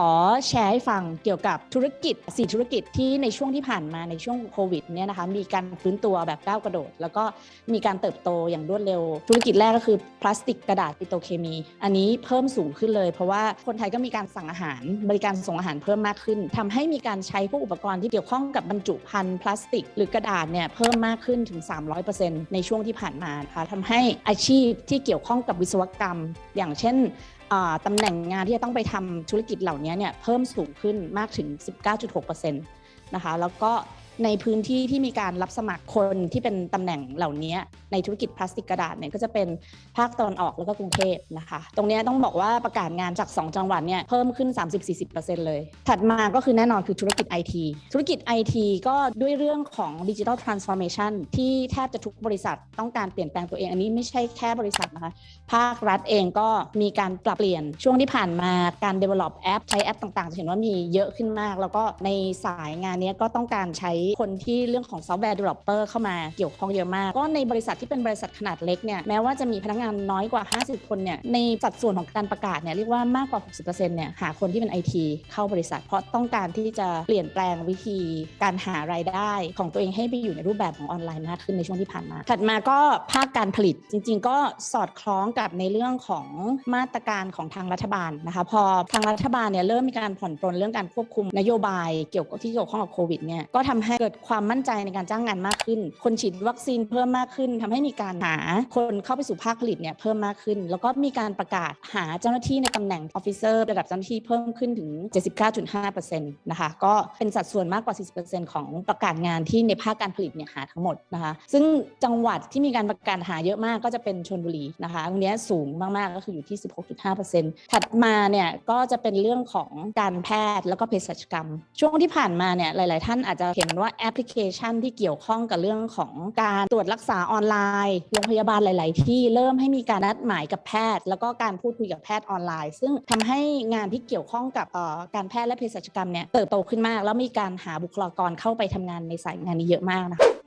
ขอแชร์ให้ฟังเกี่ยวกับธุรกิจสี่ธุรกิจที่ในช่วงที่ผ่านมาในช่วงโควิดเนี่ยนะคะมีการฟื้นตัวแบบก้าวกระโดด แล้วก็มีการเติบโตอย่างรวดเร็ว ธุรกิจแรกก็คือพลาสติกกระดาษปิโตเคมี อันนี้เพิ่มสูงขึ้นเลย เพราะว่าคนไทยก็มีการสั่งอาหาร บริการส่งอาหารเพิ่มมากขึ้นทำให้มีการใช้พวกอุปกรณ์ที่เกี่ยวข้องกับบรรจุภัณฑ์พลาสติก หรือกระดาษเนี่ยเพิ่มมากขึ้นถึง 300%ในช่วงที่ผ่านมานะคะทำให้อาชีพที่เกี่ยวข้องกับวิศวกรรม อย่างเช่นตำแหน่งงานที่จะต้องไปทำธุรกิจเหล่านี้เนี่ยเพิ่มสูงขึ้นมากถึง 19.6%นะคะแล้วก็ ในพื้นที่ที่มีการรับสมัครคนที่เป็นตำแหน่งเหล่านี้ในธุรกิจพลาสติกกระดาษเนี่ยก็จะเป็นภาคตะวันออกแล้วก็กรุงเทพนะคะ ตรงนี้ต้องบอกว่าประกาศงานจาก 2 จังหวัดเนี่ยเพิ่มขึ้น 30-40%เลย ถัดมาก็คือแน่นอนคือธุรกิจ IT ธุรกิจ IT ก็ด้วยเรื่องของดิจิทัลทรานส์ฟอร์เมชันที่แทบจะทุกบริษัทต้องการเปลี่ยนแปลงตัวเอง อันนี้ไม่ใช่แค่บริษัทนะคะ ภาครัฐเองก็มีการปรับเปลี่ยนช่วงที่ผ่านมาการ develop แอปใช้แอปต่างๆจะเห็นว่ามีเยอะขึ้นมาก แล้วก็ในสายงานนี้ก็ต้องการใช้คนที่เรื่องของซอฟต์แวร์ developer เข้ามาเกี่ยวข้องเยอะมาก ก็ในบริษัทที่เป็นบริษัทขนาดเล็กเนี่ยแม้ว่าจะมีพนักงานน้อยกว่า 50 คนเนี่ยในสัดส่วนของการประกาศเนี่ยเรียกว่ามากกว่า 60%เนี่ยหาคนที่เป็น IT เข้าบริษัท เพราะต้องการที่จะเปลี่ยนแปลงวิธีการหารายได้ของตัวเองให้ไปอยู่ในรูปแบบของออนไลน์มากขึ้นในช่วงที่ผ่านมา ถัดมาก็ภาคการผลิตจริง ๆ ก็สอดคล้องกับในเรื่องของมาตรการของทางรัฐบาลนะคะพอทางรัฐบาลเนี่ยเริ่มมีการผ่อนปรนเรื่องการควบคุมนโยบายเกี่ยวกับที่เกี่ยวข้องกับโควิดเนี่ยก็ทำใเกิดความมั่นใจในการจ้างงานมากขึ้น คนฉีดวัคซีนเพิ่มมากขึ้นทำให้มีการหาคนเข้าไปสู่ภาคผลิตเนี่ยเพิ่มมากขึ้น แล้วก็มีการประกาศหาเจ้าหน้าที่ในตำแหน่งออฟฟิเซอร์ระดับเจ้าหน้าที่เพิ่มขึ้นถึง 79.5%นะคะก็เป็นสัดส่วนมากกว่า 40%ของประกาศงานที่ในภาคการผลิตเนี่ยหาทั้งหมดนะคะซึ่งจังหวัดที่มีการประกาศหาเยอะมากก็จะเป็นชนบุรีนะคะตรงนี้สูงมาก ๆ ก็คืออยู่ที่ 16.5%ถัดมาเนี่ยก็จะเป็นเรื่องของการแพทย์แล้วก็เภสัชกรรม ช่วงที่ผ่านมาเนี่ยหลาย ๆ ท่านอาจจะเห็นว่าแอปพลิเคชันที่เกี่ยวข้องกับเรื่องของการตรวจรักษาออนไลน์โรงพยาบาลหลาย ๆ ที่เริ่มให้มีการนัดหมายกับแพทย์ แล้วก็การพูดคุยกับแพทย์ออนไลน์ ซึ่งทำให้งานที่เกี่ยวข้องกับการแพทย์และเภสัชกรรมเนี่ยเติบโตขึ้นมาก แล้วมีการหาบุคลากรเข้าไปทำงานในสายงานนี้เยอะมากนะคะ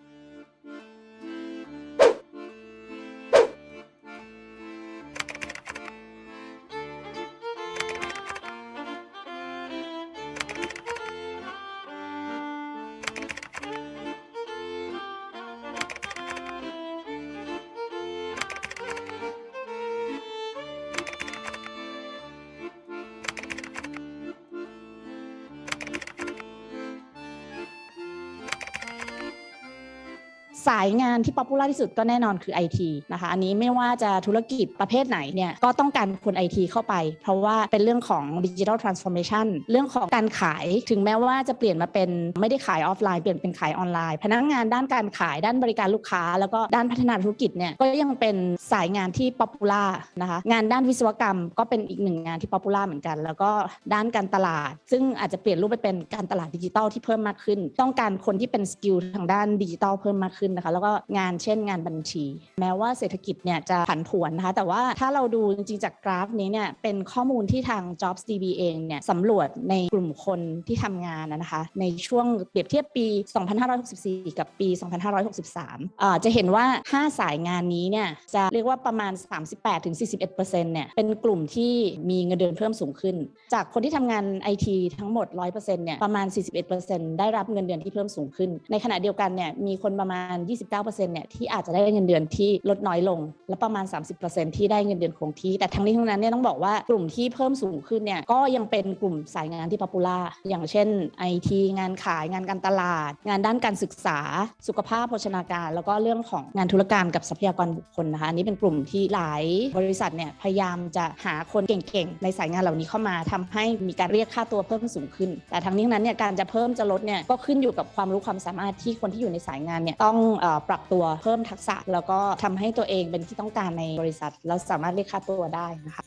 สายงานที่ป๊อปปูล่าที่สุดก็แน่นอนคือ IT นะคะ อันนี้ไม่ว่าจะธุรกิจประเภทไหนเนี่ยก็ต้องการคน IT เข้าไป เพราะว่าเป็นเรื่องของดิจิทัลทรานส์ฟอร์เมชันเรื่องของการขายถึงแม้ว่าจะเปลี่ยนมาเป็นไม่ได้ขายออฟไลน์เปลี่ยนเป็นขายออนไลน์ พนักงานด้านการขายด้านบริการลูกค้า แล้วก็ด้านพัฒนาธุรกิจเนี่ยก็ยังเป็นสายงานที่ป๊อปปูล่านะคะงานด้านวิศวกรรมก็เป็นอีกหนึ่งงานที่ป๊อปปูล่าเหมือนกัน แล้วก็ด้านการตลาด ซึ่งอาจจะเปลี่ยนรูปไปเป็นการตลาดดิจิทัลที่เพิ่มมากขึ้น ต้องการคนที่เป็นสกิลทางด้านดิจิทัลเพิ่มมากขึ้นนะคะ แล้วก็งานเช่นงานบัญชี แม้ว่าเศรษฐกิจเนี่ยจะผันผวนนะคะ แต่ว่าถ้าเราดูจริงๆจากกราฟนี้เนี่ยเป็นข้อมูลที่ทาง Jobs DB เองเนี่ยสำรวจในกลุ่มคนที่ทำงานนะคะ ในช่วงเปรียบเทียบปี 2564 กับปี 2563อ่าจะเห็นว่า 5 สายงานนี้เนี่ยจะเรียกว่าประมาณ 38-41%เนี่ยเป็นกลุ่มที่มีเงินเดือนเพิ่มสูงขึ้น จากคนที่ทำงาน IT ทั้งหมด 100%เนี่ยประมาณ 41%ได้รับเงินเดือนที่เพิ่มสูงขึ้น ในขณะเดียวกันเนี่ยมีคนประมาณ29%เนี่ยที่อาจจะได้เงินเดือนที่ลดน้อยลง และประมาณ 30%ที่ได้เงินเดือนคงที่ แต่ทั้งนี้ทั้งนั้นเนี่ยต้องบอกว่ากลุ่มที่เพิ่มสูงขึ้นเนี่ยก็ยังเป็นกลุ่มสายงานที่ป๊อปปูล่าอย่างเช่น IT งานขายงานการตลาด งานด้านการศึกษา สุขภาพโภชนาการ แล้วก็เรื่องของงานธุรการกับทรัพยากรบุคคลนะคะอันนี้เป็นกลุ่มที่หลายบริษัทเนี่ยพยายามจะหาคนเก่งๆในสายงานเหล่านี้เข้ามาทำให้มีการเรียกค่าตัวเพิ่มสูงขึ้น แต่ทั้งนี้ทั้งนั้นเนี่ยการจะเพิ่มจะลดเนี่ยก็ขึ้นอยู่กับความรู้ความสามารถที่คนที่อยู่ในสายงานเนี่ยต้องอปรับตัวเพิ่มทักษะ แล้วก็ทำให้ตัวเองเป็นที่ต้องการในบริษัท แล้วสามารถเรียกค่าตัวได้นะคะ